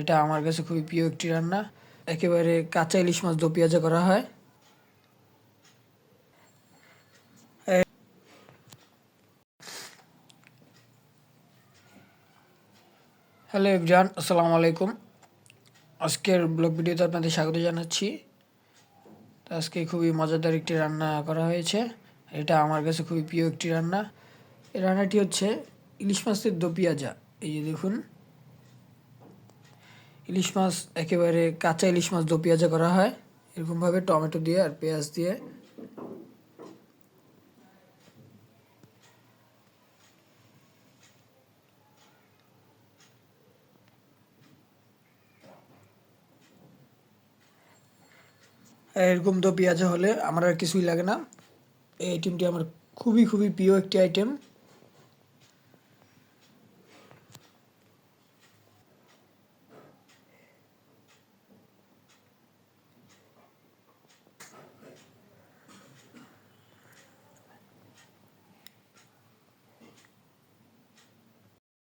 এটা আমার কাছে খুবই প্রিয় একটি রান্না। একেবারে কাঁচা ইলিশ মাছ দো পেঁয়াজা করা হয়। হ্যালো এভরিওয়ান, আসসালামু আলাইকুম। আজকের ব্লগ ভিডিওতে আপনাদের স্বাগত জানাচ্ছি। আজকে খুবই মজাদার একটি রান্না করা হয়েছে। এটা আমার কাছে খুবই প্রিয় একটি রান্না। এই রান্নাটি হচ্ছে ইলিশ মাছের দো পেঁয়াজা। এই যে দেখুন। ইলিশ মাছ একেবারে কাঁচা ইলিশ মাছ দো পেঁয়াজা করা হয়। এরকমভাবে টমেটো দিয়ে আর পেঁয়াজ দিয়ে। এরকম তো পেঁয়াজা হলে আমার আর কিছুই লাগে না। এই আইটেমটি আমার খুবই খুবই প্রিয় একটি আইটেম।